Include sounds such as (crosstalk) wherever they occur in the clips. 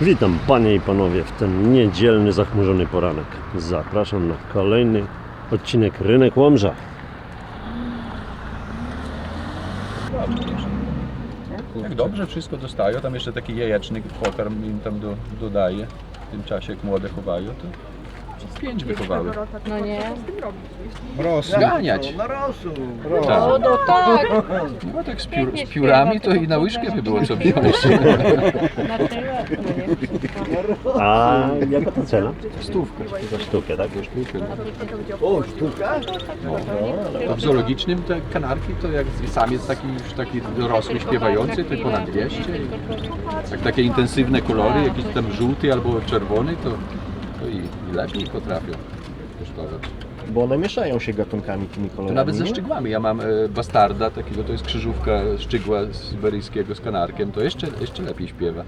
Witam panie i panowie w ten niedzielny, zachmurzony poranek. Zapraszam na kolejny odcinek Rynek Łomża. Jak dobrze wszystko dostają, tam jeszcze taki jajecznik, pokarm im tam do, dodaje. W tym czasie jak młode chowają, to pięć wychowały. No nie. Zganiać. Na rosół. Tak. No, no tak. No tak z, piór, z piórami to i na łyżkę by było co wziąć. Na tyle. No nie. (laughs) A jaka to cena? Stówkę. Za sztukę, tak? O, sztuka? A w zoologicznym te kanarki to jak samiec taki już taki dorosły, śpiewający, to ponad 200. Jak takie intensywne kolory, jakiś tam żółty albo czerwony, to, to i, i lepiej potrafią kosztować. Bo one mieszają się gatunkami tymi To kolorami. nawet ze nie? szczygłami. Ja mam e, bastarda, takiego to jest krzyżówka szczygła syberyjskiego z kanarkiem, to jeszcze, jeszcze lepiej śpiewa.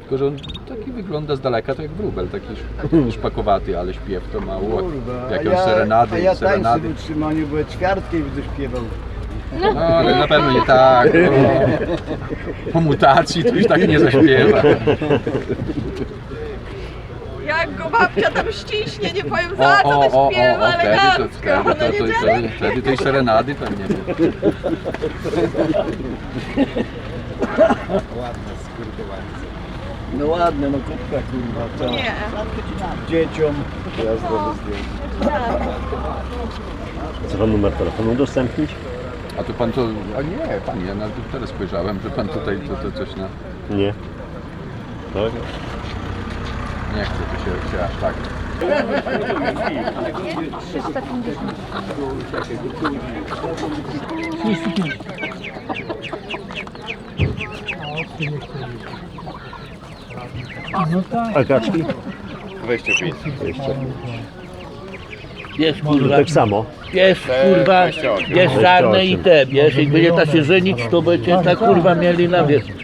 Tylko, że on taki wygląda z daleka, to jak wróbel, taki sz- (laughs) szpakowaty, ale śpiew to ma ło, a jakieś ja, serenady, a ja serenady. w utrzymaniu, bo ćwiartkę widzę śpiewał. No, ale na pewno nie tak. O, po mutacji to już tak nie zaśpiewa. (laughs) Jak go babcia tam ściśnie, nie powiem za co to śpiewa wtedy elegancko. wtedy, No to, to, niedzielę. to, wtedy tej serenady tam nie wiem. No ładne, no kubka kurwa, to Nie. dzieciom. Jazdowy zdjęcie. Chce pan numer telefonu udostępnić? A to pan to, a nie, pan, ja nawet teraz spojrzałem, że pan tutaj to, to coś na, Nie. Tak? Nie chce, to się, się aż tak. A kaczki? 25. 25. Jest kurwa, Tak samo. jest kurwa, jest czarne i te, wiesz, jak będzie ta się żenić, to będzie ta kurwa mieli na wiesz.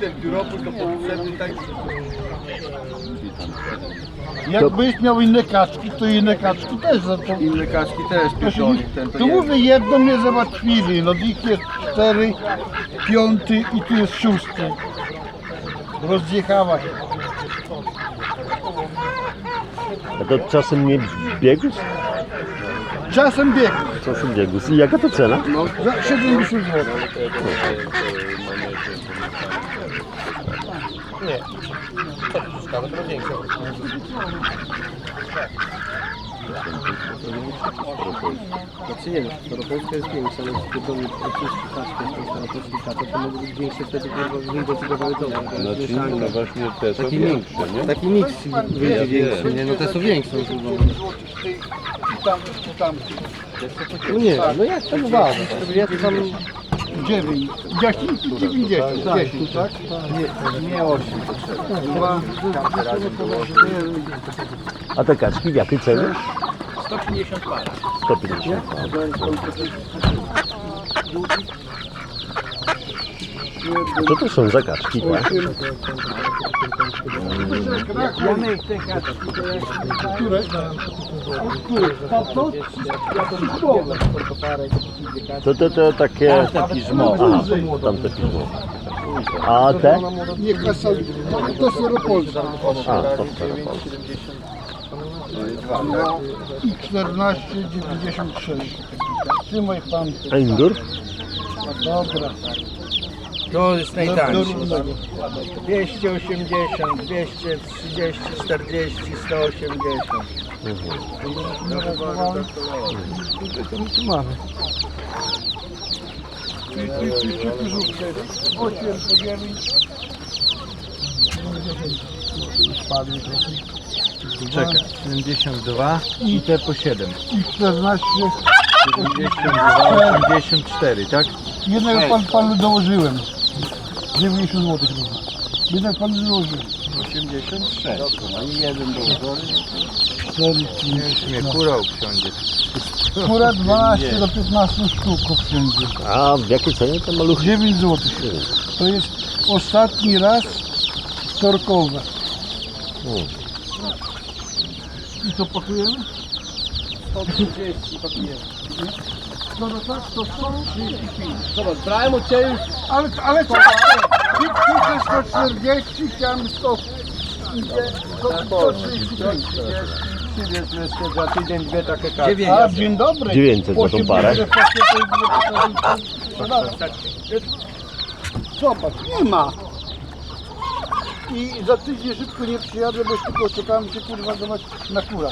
A. I gąsi? Jakbyś miał inne kaczki, to inne kaczki też za to. Inne kaczki też pierdolnik, ten to Tu mówię, jedno mnie załatwili, no ich jest cztery, piąty i tu jest szósty. Rozjechała się. A to czasem nie biegus? Czasem biegł Czasem biegus. I jaka to cena? za 70 zł. Znaczy nie wiem, Staropolska jest większa, ale jeśli to jest oczywiście kaczka, to Staropolski kaczek, to mogą być większe wtedy, kiedy wyinwestygowały towar. Znaczy, no właśnie te są Taki większe, nie? Taki mix wyjdzie większy, nie? No te są większe. No, no nie no jak to uważasz? Ja tam 9, 10 i 90, 10, tak? nie 8 to trzeba. A te kaczki w jakiej cenie? 150 150 Co to są za kaczki? Tak? Które? Tato? To to, to takie... taki żmot. Aha, tamte piżmo. A te? Nie, kasali. To Staropolska. A, to Staropolskie. No i 14,96. Trzymaj pan. A indur? Dobra. To jest Do, do najtańsze. równego. 280, 230, 40, 180. Tu mamy. I, i, i, i, krzyżówkę. 8 po 9. Czekaj, 72 i te po 7. I 14. 72, 84, tak? Jednego pan, panu dołożyłem. 90 zł. Jednak panu dołożyłem. 86. No i jeden dołożony. 4, 5, Mnie kurał wsiądzie. Kura 12 do 15 sztuk wszędzie. A w jakiej cenie te maluchy? 9 zł. To jest ostatni raz storkowe. Mm. I co pakujemy? 130 pakujemy. No no tak, to 135. Zobacz, brałem od Ciebie już Ale, ale co? Ty, chcesz 140, chciałem 100. Idzie 135. Za tydzień dwie takie karty. A, dzień dobry. 900 za tą parę. (laughs) Zobacz, nie ma. I za tydzień szybko nie przyjadę, bo tylko czekałem się kurwa zobacz na kura.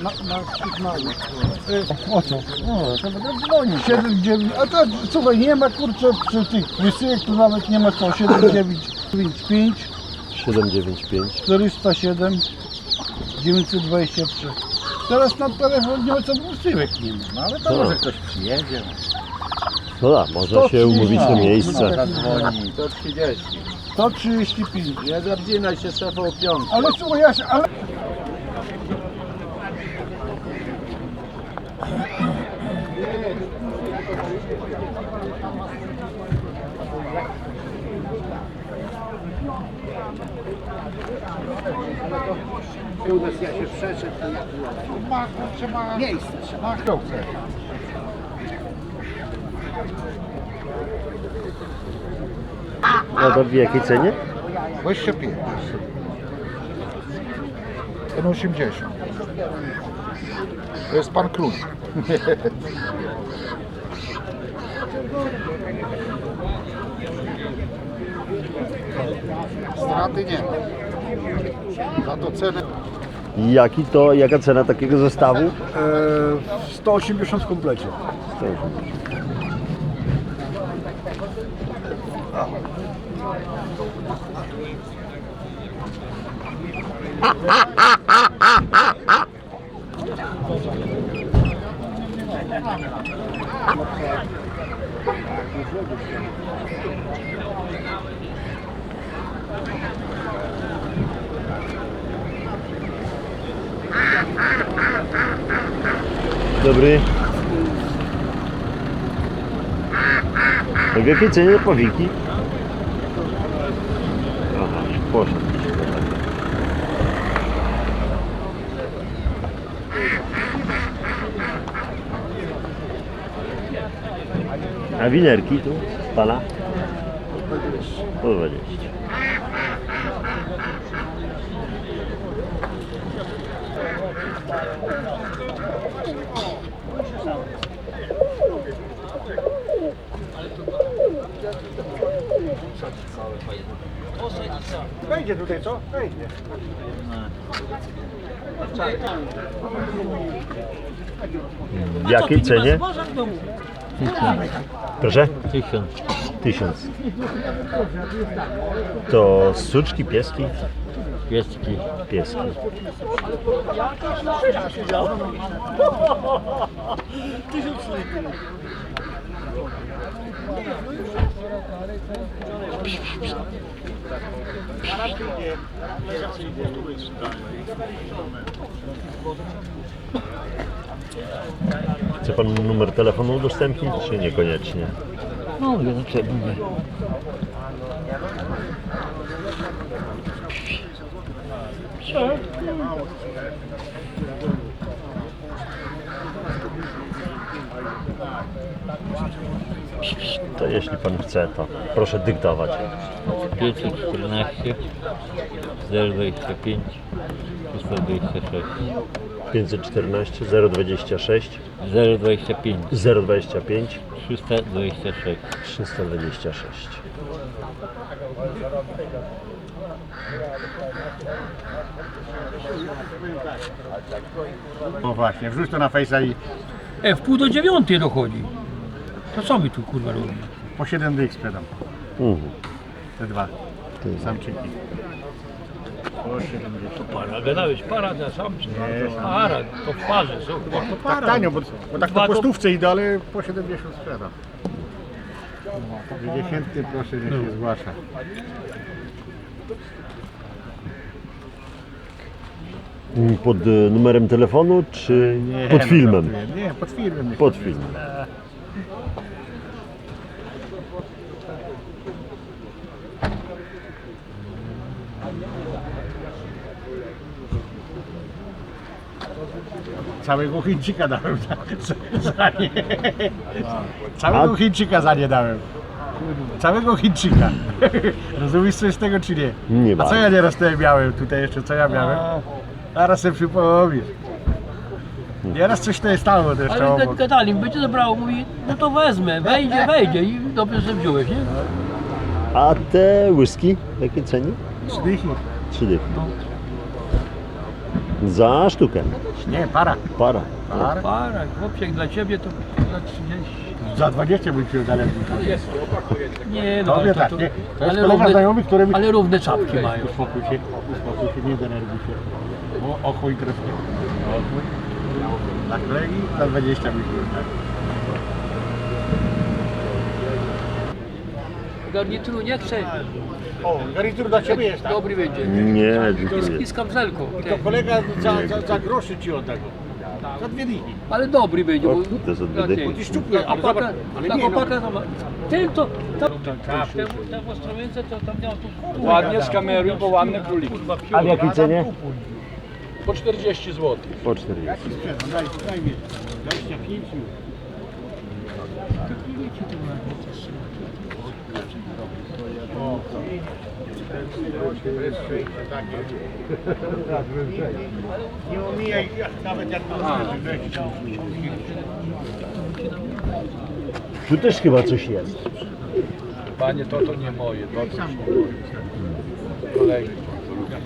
Na, na tych małych. Y, O co? O, to będę dzwonił. 7, 9, a to słuchaj, nie ma kurczę przy tych wysyłek, tu nawet nie ma co. 7, 9, 9, 5, 795. 407, 923. Teraz na telefon nie ma co wysyłek nie ma. No ale to Co? może ktoś przyjedzie. No da, może się umówić na miejsce. To 30. 135. Nie zawdzięaj się szefa o piątkę. Ale słuchaj, ja się, ale... u nas, ja się przeszedł. Ma... Miejsce trzeba. Ma kto chce. To w jakiej cenie? 25. Ten 80. To jest pan Klucz. Straty nie ma. Za to cenę Jaki to, jaka cena takiego zestawu? e, 180 w komplecie. Dobry. W jakiej cenie powiki? A winerki tu? Pana? Po 20. Wejdzie tutaj, co? Wejdzie. W jakiej cenie? Proszę? Tysiąc. Tysiąc. To suczki, pieski? Pieski. Pieski. Chce pan numer telefonu udostępnić, czy niekoniecznie? No, no czemu nie? To jeśli pan chce, to proszę dyktować. 514 025 326 514 026 025 025 326 326. No właśnie, wrzuć to na fejsa i E, w pół do dziewiątej dochodzi. To co my tu kurwa robimy? po 7 dych sprzedam. Mhm. Te dwa Ty. samczyki. To para, gadałeś, para na sam Para, to w parze są. Tak tanio, bo, bo tak Dwa to po to- stówce idę, ale po 70 sprzedam. Dziesiętny proszę, niech się zgłasza. Pod e, numerem telefonu czy pod filmem? Nie, pod filmem. Pod filmem. Całego Chińczyka dałem za, za, za nie. Całego A- Chińczyka za nie dałem. Całego Chińczyka. (laughs) Rozumiesz coś z tego czy nie? Nie A co ja nieraz tutaj miałem? Tutaj jeszcze co ja miałem? Zaraz sobie przypomnisz. Nieraz coś tutaj stało to jeszcze Ale obok. gadali, będzie zabrało, mówi, no to wezmę, wejdzie, wejdzie i dobrze, że wziąłeś, nie? A te whisky, jakie cenie? Szdychy. Trzy dychy. Za sztukę. Nie, para. Para. Para. Para, chłopciek dla ciebie to za 30. Za 20 bym się dalej. Nie no, Tobie to, tak, to, nie? To jest ale, kolega równe, znajomy, który mi... ale równe czapki mają. Uspokój się, uspokój się, nie denerwuj się. Bo oko i krew. Dla kolegi za 20 bym się Garnituru nie chcę, O, garnitur dla ciebie jest, tak? dobry będzie. Nie, I dziękuję. z, i z kapselką, To kolega za, za, za groszy ci odda go. Za dwie dychy. ale dobry będzie. O bo- kurde, za dwie dychy. Ty szczupły, chłopaka, zobacz, ale nie, no. chłopaka to to, to, temu, temu Ostrowience to tam miał tu Ładnie skameruj, bo ładne króliki. A w jakiej cenie? Po 40 zł. Po 40. Daj, daj mi. 25 już. Nie omijaj, nawet jak to Tu też chyba coś jest. Panie, to to nie moje, to to nie moje. Kolegi.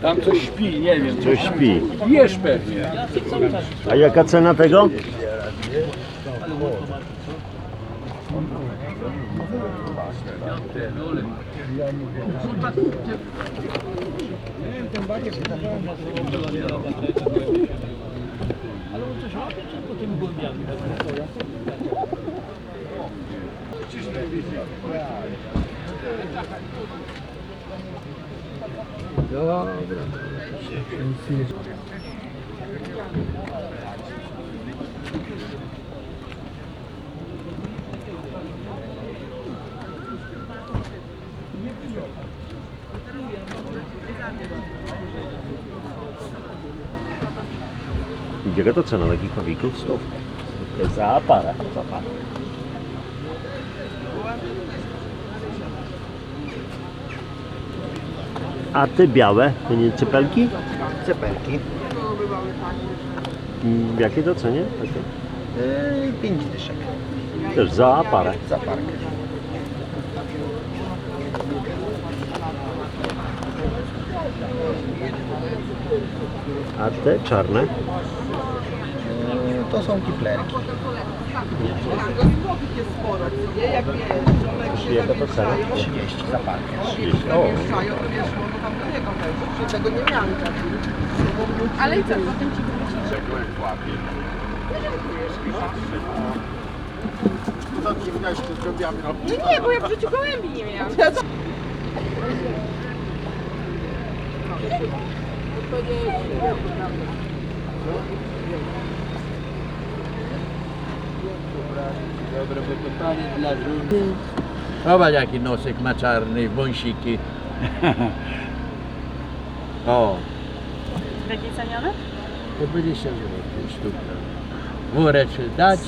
Tam coś śpi, nie wiem. Coś śpi. Jesz pewnie. A jaka cena tego? Ale Jaka to cena takich pawików? Stów. Za parę. Za parę. A te białe, to nie cepelki? Cepelki. Mm, Jakie to cenie? Takie? Yy, 5 dyszek Też za parę. za parkę. A te czarne? To są kiplerki. Jaka to cena? 30 za parkę. 30. O, Czego nie miałam Ale i co, potem ci wrócić? Co ci widać, to zrobiamy. No nie, bo ja w życiu gołębi nie miałam. Dobre wykopanie dla żółty. Zobacz jaki nosek ma czarny, wąsiki. (laughs) O, Będzie cenione? to byli się złoty sztuka. Woreczek dać?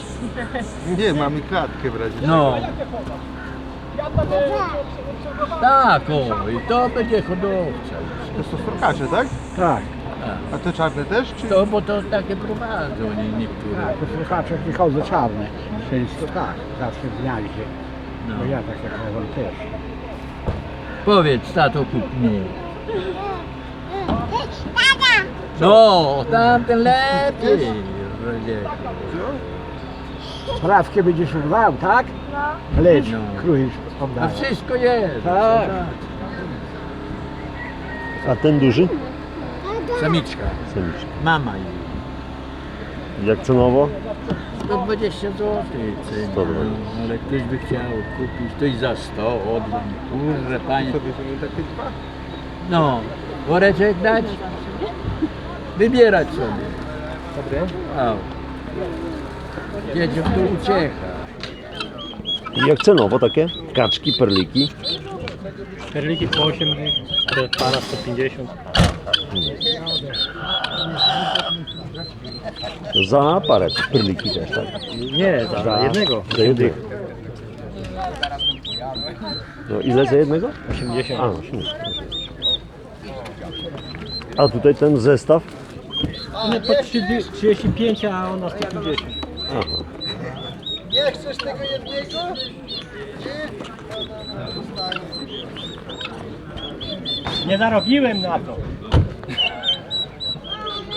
(laughs) Nie, mamy klatkę w razie. No. Tak, o, i to będzie hodowca. To są storkacze, tak? Tak. A te czarne też? Czy... To, bo to takie prowadzą nie, niektóre. To słuchacze przychodzą czarne. Czyli to tak, zawsze zmiali się. No. Bo ja tak jak mówię też. Powiedz, tato kup mnie. No, tamten lepiej. Sprawkę będziesz urwał, tak? No. Lecz, No. krój A wszystko jest. Tak. a ten duży? Samiczka. Samiczka. Mama jej. Jak cenowo? 120 zł. 120. Ale ktoś by chciał kupić, ktoś za 100 oddam. Kurze, panie. Sobie są takie dwa? No, woreczek dać? Wybierać sobie. Dobre? Jedzie w tu uciecha. I jak cenowo takie? Kaczki, perliki. Perliki po 8 dych, te para 150. Za parę perliki też, tak? Nie, za, za jednego. Za jednego. No ile za jednego? 80. A, 80. A tutaj ten zestaw? Nie, po 30 35, a ona 150. Aha. Nie chcesz tego jednego? Nie zarobiłem na to.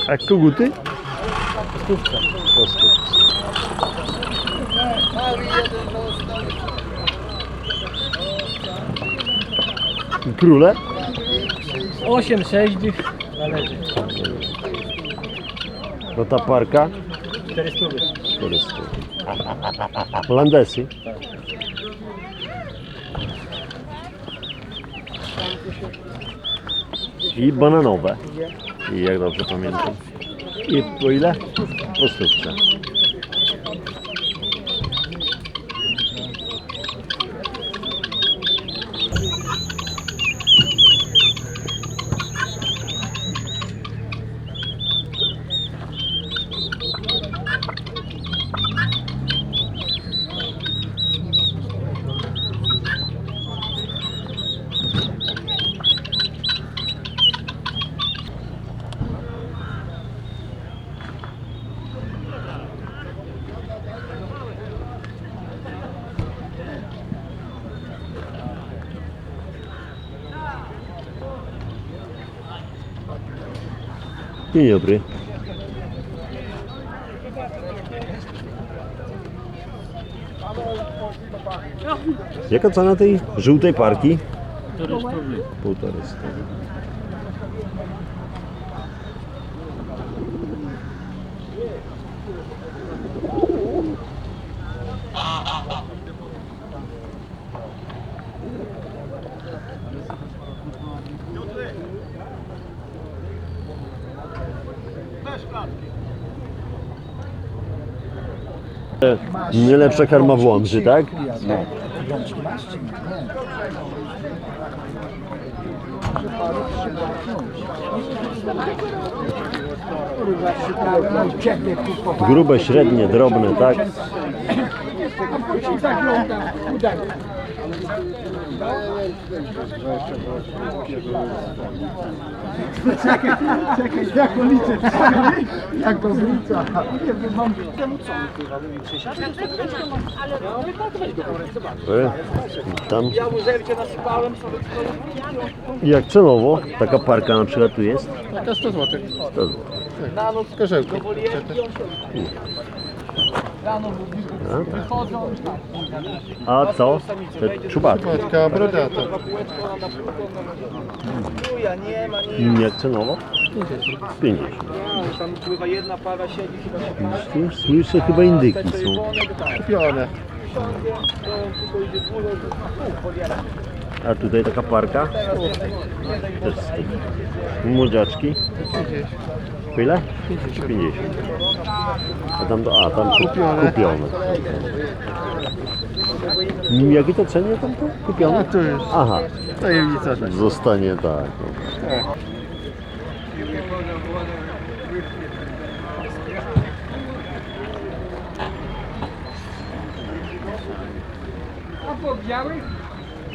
A koguty? Stówka. Po stówce. Króle? 8, 6 dych. Zależy. No ta parka? 400. 400. Holandesy? I bananowe. I jak dobrze pamiętam. I po ile? Po stówce. Dzień dobry. Jaka cena tej żółtej parki? Półtorej stówy. Nie lepsza karma w Łomży, tak? Grube, średnie, drobne, tak? (clears throat) Czekaj, jak to liczę? Jak to wlicza? Nie wiem, mam... E, Tam. Jak cenowo taka parka na przykład tu jest? To 100 zł. 100 zł. Na noc karzełko. A co? Te czubaty. Taka brodata. Jak cenowo? 50. Tam pływa jedna para siedzi chyba się chyba indyki są. kupione. A tutaj taka parka? Też z. Młodziaczki? Ile? 50. A tam, do, a, tam kup- Kupione. kupione. Jakie to cenie tam to? Kupione? To jest Aha, tajemnica. tak. zostanie tak. no.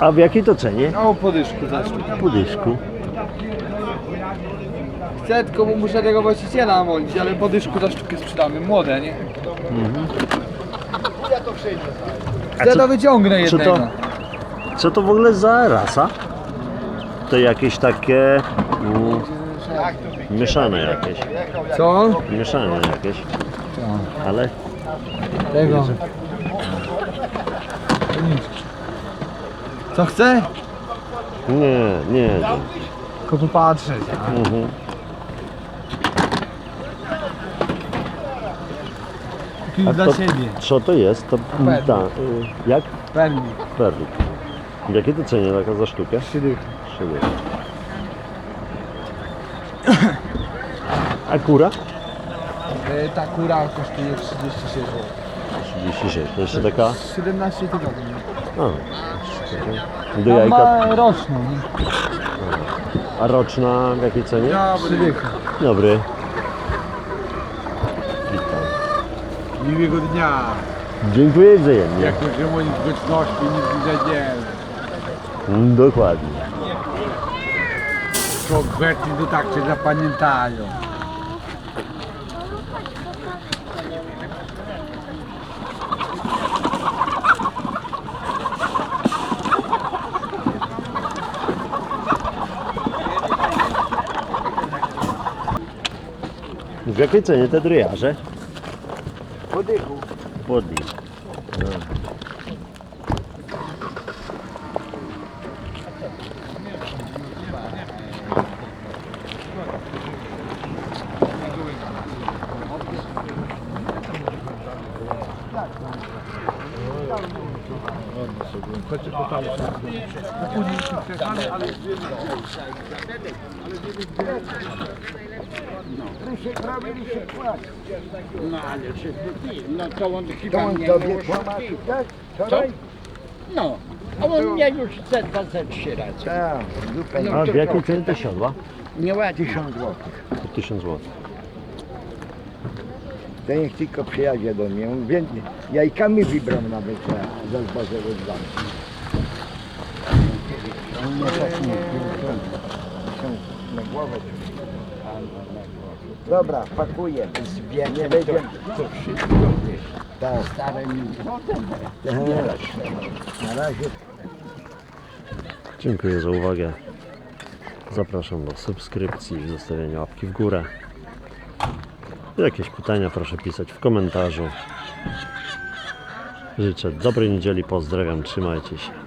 A w jakiej to cenie? O podyszku za sztukę. Po dyszku. Chcę tylko muszę tego właściciela molić, ale podyszku za sztukę sprzedamy. Młode, nie? A Chcę co, to wyciągnę co jednego. to, co to w ogóle za rasa? To jakieś takie... Mm, Mieszane jakieś. Co? Mieszane jakieś. Ale Tego. Co chce? nie, nie. Tylko popatrzeć. Mhm. Kupił A dla to- siebie. Co to jest? To Perlik. ta, y, jak? Perli. Perlik. W jakie to cenie taka za sztukę? Trzy dychy. Trzy dychy. A kura? E, Ta kura kosztuje 36 zł. 36. To jeszcze taka. 17 tygodni. A. Do Tam jajka. ma roczną? A roczna w jakiej cenie? Dychy. Dobry. Miłego dnia. Dziękuję wzajemnie. Jak to się mówi, grzeczności nic nie. Mm, Dokładnie. To grzeczni to tak się zapamiętają. W jakiej cenie te dryjarze? Podychu. Podli. Rysiek czy no to on To chyba on mnie tobie nie tak? Wczoraj? No, a on mnie już ze dwa, ze trzy razy. Tak. No. A w jakiej cenie te siodła? Nie ładnie. Tysiąc złotych. Po 1000 zł. To niech tylko przyjadzie do mnie. On więcej. Jajkami wybrał nawet za, za zboże rozdane. On nie tak nie Są na głowę. Dobra, pakuję. Zbie, nie będzie. To wszystko wiesz. Tak. Stare mi Tak. Na razie Dziękuję za uwagę. Zapraszam do subskrypcji i zostawienia łapki w górę. Jakieś pytania proszę pisać w komentarzu. Życzę dobrej niedzieli, pozdrawiam, trzymajcie się.